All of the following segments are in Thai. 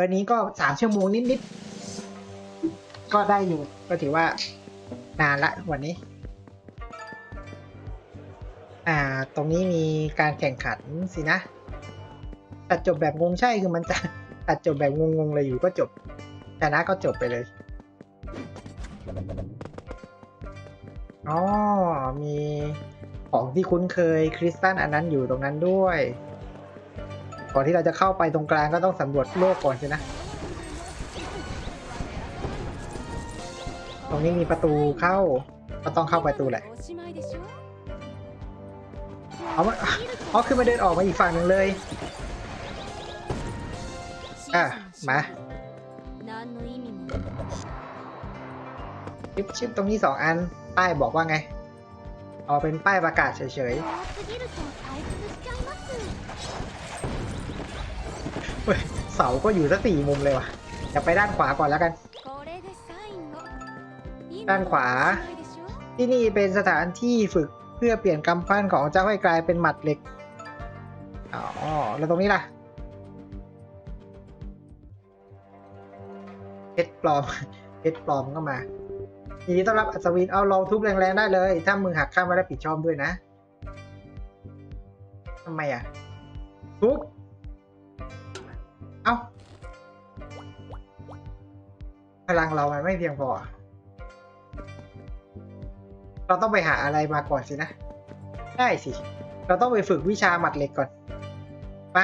วันนี้ก็สามชั่วโมงนิดๆ ก็ได้อยู่ ก็ถือว่านานละวันนี้ อ่า ตรงนี้มีการแข่งขันสินะ ตัดจบแบบงงใช่คือมันจะตัดจบแบบงงๆเลยอยู่ก็จบชนะก็จบไปเลย อ๋อ มีของที่คุ้นเคยคริสตัลอันนั้นอยู่ตรงนั้นด้วย ก่อนที่เราจะเข้าไปตรงกลางก็ต้องสำรวจโลกก่อนใช่ไหมตรงนี้มีประตูเข้า ก็ต้องเข้าประตูแหละ เอามาอ๋อคือมาเดินออกมาอีกฝั่งหนึ่งเลย อะ มาชิปชิปตรงนี้สองอัน ป้ายบอกว่าไง เอาเป็นป้ายประกาศเฉยๆ เสาก็อยู่สักสี่มุมเลยว่ะจะไปด้านขวาก่อนแล้วกัน ด้านขวา ที่นี่เป็นสถานที่ฝึกเพื่อเปลี่ยนกำปั้นของเจ้าให้กลายเป็นหมัดเหล็ก อ๋อ แล้วตรงนี้ล่ะเฮ็ดปลอมเฮ็ดปลอมก็มาทีนี้ต้อนรับอัศวิน เอาลองทุบแรงๆได้เลย ถ้ามือหักข้ามม่ได้ผิดชอบด้วยนะทำไมอะ ทุบ ลังเรามันไม่เพียงพอ เราต้องไปหาอะไรมาก่อนสินะ ได้สิ เราต้องไปฝึกวิชาหมัดเหล็กก่อนไป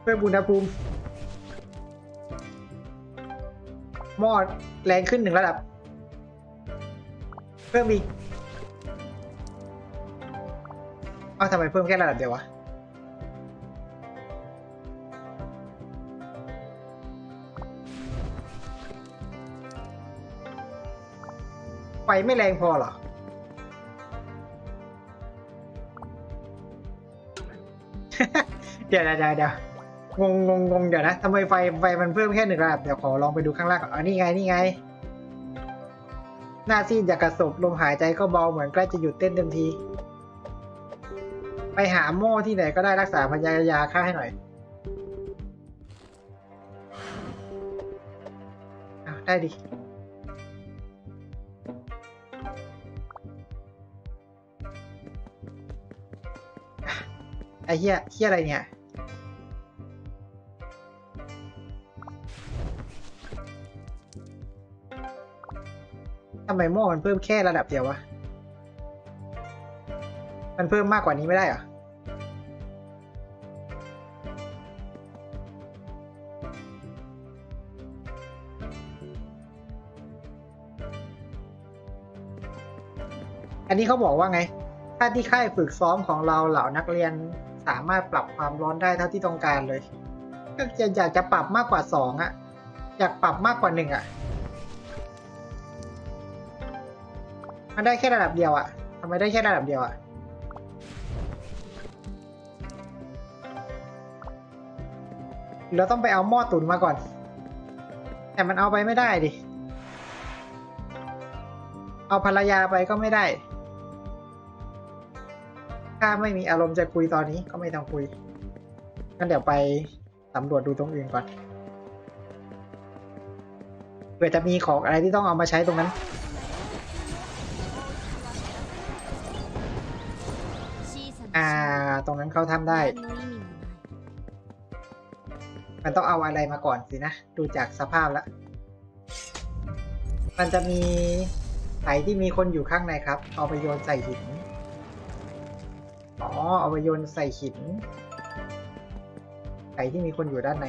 เพื่อบุณหภูมิ หม้อแรงขึ้นหนึ่งระดับ เพิ่มอีก เอ้าทำไมเพิ่มแค่ระดับเดียววะ ไฟไม่แรงพอหรอเดี๋ยวเดี๋ยวเดี๋ยวงงงงงเดี๋ยวนะทำไมไฟไฟมันเพิ่มแค่หนึ่งระดับ เดี๋ยวขอลองไปดูข้างล่างก่อนอ๋อนี่ไงนี่ไง หน้าซีดอยากกระสบลมหายใจก็เบาเหมือนใกล้จะหยุดเต้นเต็มที ไปหาหม้อที่ไหนก็ได้รักษาพยายาฆ่าให้หน่อยอ้าได้ดิ ไอ้เหี้ยเหี้ยอะไรเนี่ย ทำไมหม้อมันเพิ่มแค่ระดับเดียววะ มันเพิ่มมากกว่านี้ไม่ได้เหรออันนี้เขาบอกว่าไง ถ้าที่ค่ายฝึกซ้อมของเราเหล่านักเรียน สามารถปรับความร้อนได้เท่าที่ต้องการเลย ก็จะอยากจะปรับมากกว่าสองอะอยากปรับมากกว่าหนึ่งอะมันได้แค่ระดับเดียวอะทำไมได้แค่ระดับเดียวอะเราต้องไปเอาหม้อตุนมาก่อน แต่มันเอาไปไม่ได้ดิ เอาภรรยาไปก็ไม่ได้ ถ้าไม่มีอารมณ์จะคุยตอนนี้ก็ไม่ต้องคุยงั้นเดี๋ยวไปสำรวจดูตรงอื่นก่อนเผื่อจะมีของอะไรที่ต้องเอามาใช้ตรงนั้นอ่า ตรงนั้นเขาทำได้ มันต้องเอาอะไรมาก่อนสินะ ดูจากสภาพแล้ว มันจะมีไถที่มีคนอยู่ข้างในครับ เอาไปโยนใส่หิน อ๋อเอาไปโยนใส่หินไหที่มีคนอยู่ด้านใน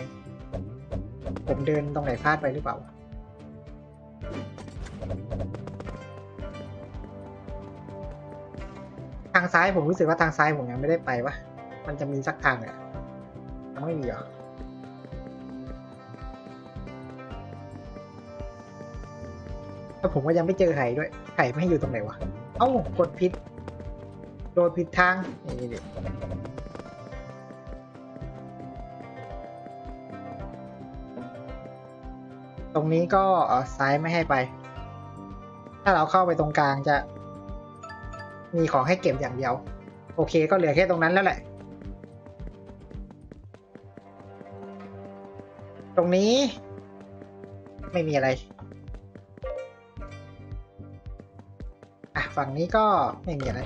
ผมเดินตรงไหนพลาดไปหรือเปล่า ทางซ้ายผมรู้สึกว่าทางซ้ายผมยังไม่ได้ไปวะ มันจะมีสักทางอะยังไม่มีเหรอแล้วผมก็ยังไม่เจอไข่ด้วย ไข่ไม่ให้อยู่ตรงไหนวะ เอ้ากดผิด โดนผิดทางนี่ดิตรงนี้ก็ซ้ายไม่ให้ไป ถ้าเราเข้าไปตรงกลางจะ มีของให้เก็บอย่างเดียว โอเคก็เหลือแค่ตรงนั้นแล้วแหละ ตรงนี้ ไม่มีอะไร อะ ฝั่งนี้ก็ไม่มีอะไร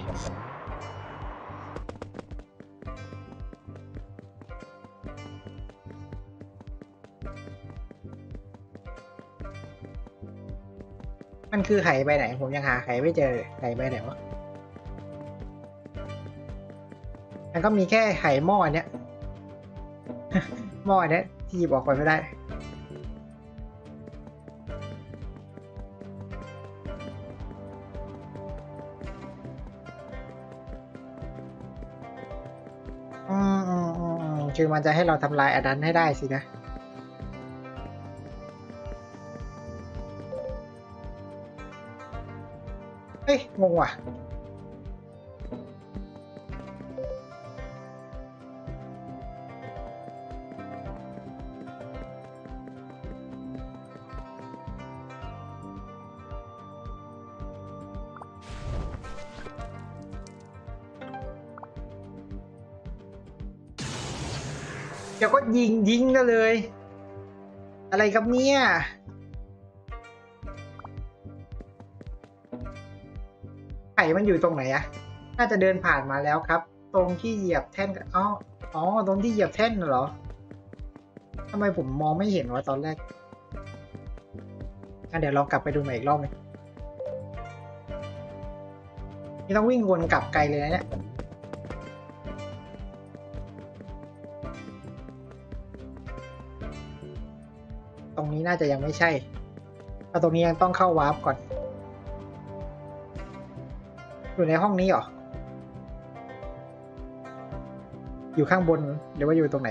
มันคือไหไปไหน ผมยังหาไหไม่เจอเลยไหไปไหนวะมันก็มีแค่ไหหม้ออันเนี้ยหม้ออันเนี้ยที่หยิบออกไปไม่ได้อืมอืมอืมอืมคือมันจะให้เราทำลายอันนั้นให้ได้สินะ เฮ้ยงงว่ะเดี๋ยวก็ยิงยิงกันเลย อะไรครับเนี่ย มันอยู่ตรงไหนอะน่าจะเดินผ่านมาแล้วครับ ตรงที่เหยียบแท่นอ๋ออ๋อ ตรงที่เหยียบแท่นเหรอทำไมผมมองไม่เห็นวะตอนแรกเดี๋ยวลองกลับไปดูใหม่อีกรอบไหมนี่ต้องวิ่งวนกลับไกลเลยนะเนี่ยตรงนี้น่าจะยังไม่ใช่เพราตรงนี้ยังต้องเข้าวาร์ปก่อน อยู่ในห้องนี้เหรอ อยู่ข้างบนหรือว่าอยู่ตรงไหน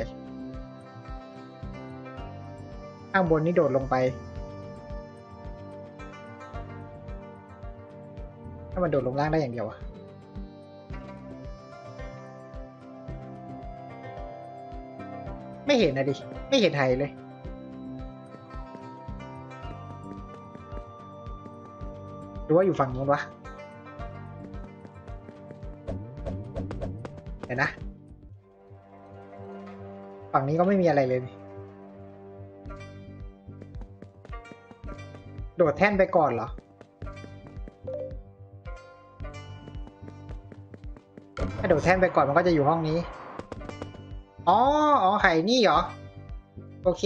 ข้างบนนี่โดดลงไป ถ้ามันโดดลงล่างได้อย่างเดียวอะไม่เห็นนะดิ ไม่เห็นไทยเลยหรือว่าอยู่ฝั่งนู้นวะ นะ ฝั่งนี้ก็ไม่มีอะไรเลย โดดแท่นไปก่อนเหรอ ถ้าโดดแท่นไปก่อนมันก็จะอยู่ห้องนี้ อ๋อ อ๋อ ไข่นี่เหรอ โอเค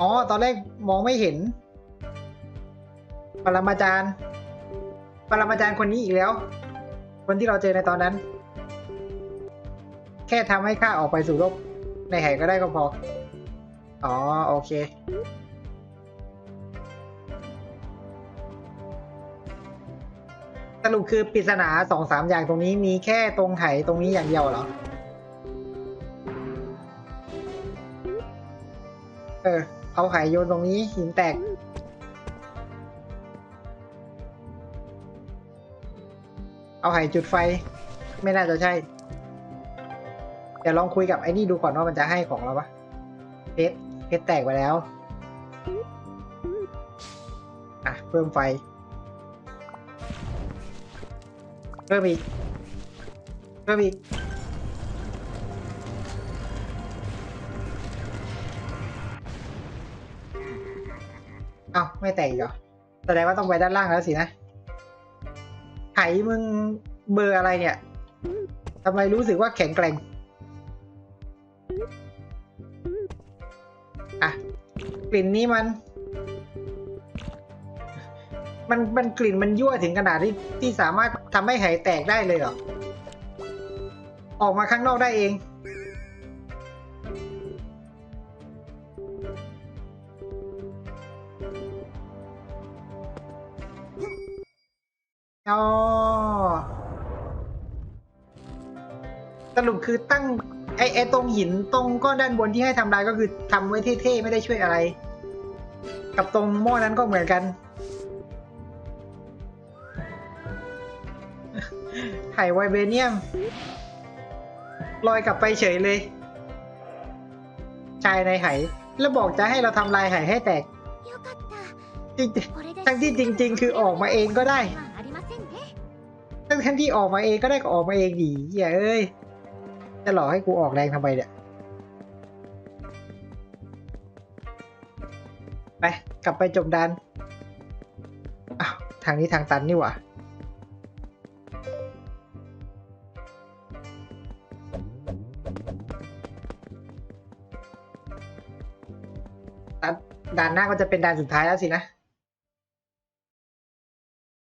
อ๋อ ตอนแรกมองไม่เห็น ปรมาจารย์ ปรมาจารย์คนนี้อีกแล้ว คนที่เราเจอในตอนนั้น แค่ทำให้ข้าออกไปสู่โลกในไหก็ได้ก็พอ อ๋อ โอเค สรุปคือปริศนาสองสามอย่างตรงนี้มีแค่ตรงไหตรงนี้อย่างเดียวเหรอ เออ เอาไหโยนตรงนี้หินแตกเอาไหจุดไฟ ไม่น่าจะใช่ ดี๋ยวลองคุยกับไอ้นี่ดูก่อนว่ามันจะให้ของเราปะเพชรเพชรแตกไปแล้ว อะ เพิ่มไฟ เพิ่มอีก เพิ่มอีก เอ้าไม่แตกอีกเหรอ แสดงว่าต้องไปด้านล่างแล้วสินะ ไถมึงเบอร์อะไรเนี่ยทำไมรู้สึกว่าแข็งแกร่ง ลิ่นนี้มัน มันมันกลิ่นมันยั่วถึงขนาดที่ที่สามารถทำให้ไหแตกได้เลยเหรอ ออกมาข้างนอกได้เอง อ๋อ สรุปคือตั้งไอไอตรงหินตรงก้อนด้านบนที่ให้ทำลายก็คือทำไว้เท่ๆ ไม่ได้ช่วยอะไร กับตรงหม้อนั้นก็เหมือนกัน ไข่ไวเบเนียม ลอยกลับไปเฉยเลย ชายในไหแล้วบอกจะให้เราทำลายไหให้แตกจริงทั้งที่จริง ๆ คือออกมาเองก็ได้ทั้งที่ออกมาเองก็ได้ก็ออกมาเองดีเฮ้ยจะหลอกให้กูออกแรงทำไมเนี่ย กลับไปจบดันอ้าวทางนี้ทางตันนี่หว่าตันด่านหน้าก็จะเป็นด่านสุดท้ายแล้วสินะ